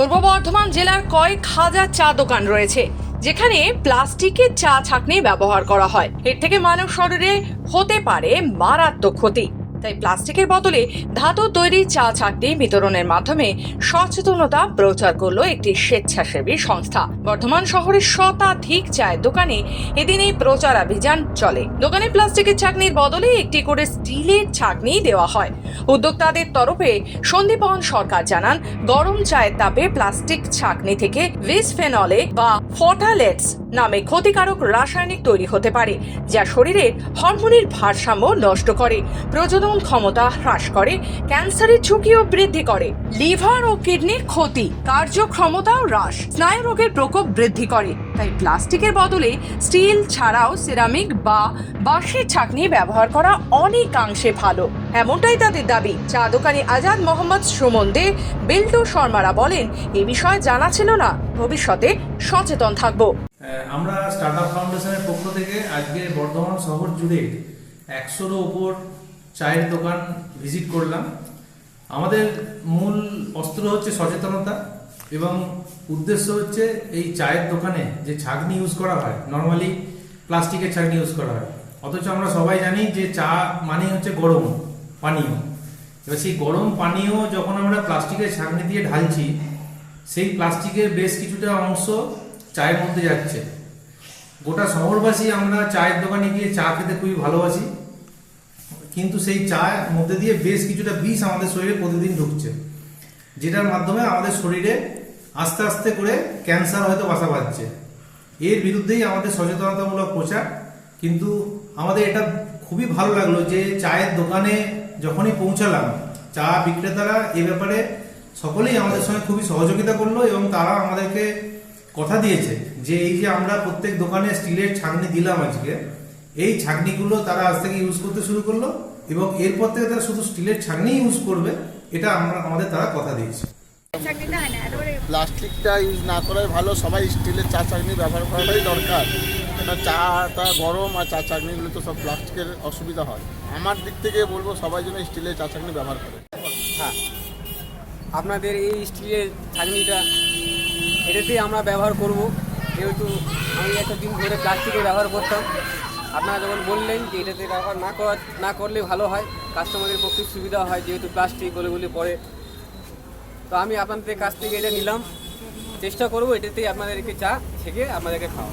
পূর্ব বর্ধমান জেলার কয়েক হাজার চা দোকান রয়েছে, যেখানে প্লাস্টিকের চা ছাঁকনি ব্যবহার করা হয়। এর থেকে মানব শরীরে হতে পারে মারাত্মক ক্ষতি। তাই প্লাস্টিকের বদলে ধাতু তৈরি চা ছাঁকনি বিতরণের মাধ্যমে সচেতনতা প্রচার করল একটি স্বেচ্ছাসেবী সংস্থা। বর্ধমান শহরের শতাধিক চায়ের দোকানে এদিন এই প্রচার অভিযান চলে। দোকানে প্লাস্টিকের ছাঁকনির বদলে একটি করে স্টিলের ছাঁকনি দেওয়া হয়। উদ্যোক্তাদের তরফে সন্দীপন সরকার জানান, গরম চায়ের তাপে প্লাস্টিক ছাঁকনি থেকে ভিসফেনলে বা ফটালেটস নামে ক্ষতিকারক রাসায়নিক তৈরি হতে পারে, যা শরীরের হরমোনের ভারসাম্য নষ্ট করে। প্রজনন ক্ষমতা হ্রাস করে, ক্যান্সারের ঝুঁকিও বৃদ্ধি করে। লিভার ও কিডনির ক্ষতি, কার্যক্ষমতাও হ্রাস, স্নায়ু রোগের প্রকোপ বৃদ্ধি করে। তাই প্লাস্টিকের বদলে স্টিল ছাড়াও সিরামিক বা বাঁশের ছাঁকনি ব্যবহার করা অনেকাংশে ভালো। এমনটাই তাদের দাবি। চা দোকানি আজাদ মোহাম্মদ সুমন দে, বিল্টু শর্মারা বলেন, এ বিষয়ে জানা ছিল না। ভবিষ্যতে সচেতন থাকব। আমরা স্টার্টআপ ফাউন্ডেশনের পক্ষ থেকে আজকে বর্ধমান শহর জুড়ে একশোরও ওপর চায়ের দোকান ভিজিট করলাম। আমাদের মূল অস্ত্র হচ্ছে সচেতনতা এবং উদ্দেশ্য হচ্ছে এই চায়ের দোকানে যে ছাগনি ইউজ করা হয় নর্মালি প্লাস্টিকের ছাগনি ইউজ করা হয়। অথচ আমরা সবাই জানি যে চা মানে হচ্ছে গরম পানীয়। এবার সেই গরম পানীয় যখন আমরা প্লাস্টিকের ছাগনি দিয়ে ঢালছি, সেই প্লাস্টিকের বেশ কিছুটা অংশ চায়ের মধ্যে যাচ্ছে। গোটা শহরবাসী আমরা চায়ের দোকানে গিয়ে চা খেতে খুবই ভালোবাসি। কিন্তু সেই চায়ের মধ্যে দিয়ে বেশ কিছুটা বিষ আমাদের শরীরে প্রতিদিন ঢুকছে, যেটার মাধ্যমে আমাদের শরীরে আস্তে আস্তে করে ক্যান্সার হয়তো বাসা বাঁধছে। এর বিরুদ্ধেই আমাদের সচেতনতামূলক প্রচার, কিন্তু আমাদের এটা খুবই ভালো লাগল যে চায়ের দোকানে যখনই পৌঁছালাম, চা বিক্রেতারা এ ব্যাপারে সকলেই আমাদের সঙ্গে খুবই সহযোগিতা করল এবং তারা আমাদেরকে কথা দিয়েছে যে এই যে আমরা প্রত্যেক দোকানে স্টিলের ছাঁকনি দিলাম আজকে এই ছাঁকনিগুলো তারা আজ থেকে ইউজ করতে শুরু করল এবং এরপর থেকে তারা শুধু স্টিলের ছাঁকনি ইউজ করবে এটা আমরা আমাদের তারা কথা দিয়েছে। হয় প্লাস্টিকটা ইউজ না করাই ভালো সবাই স্টিলের চা চাকনি ব্যবহার করাটাই দরকার। কেন চাটা গরম আর চা চাকনিগুলো তো সব প্লাস্টিকের অসুবিধা হয়। আমার দিক থেকে বলব সবাই যেন স্টিলের চা চাকনি ব্যবহার করে। হ্যাঁ। আপনাদের এই স্টিলের ছাঁকনিটা এটাতেই আমরা ব্যবহার করব। যেহেতু আমি একটা দিন ধরে প্লাস্টিকের ব্যবহার করতাম। আপনারা যখন বললেন যে এটাতে ব্যবহার না করা, না করলে ভালো হয় কাস্টমারের পক্ষে সুবিধা হয় যেহেতু প্লাস্টিক গলিগুলি পড়ে। তো আমি আপনাদের কাছ থেকে এটা নিলাম। চেষ্টা করব এটাতেই আপনাদেরকে চা থেকে আপনাদেরকে খাওয়া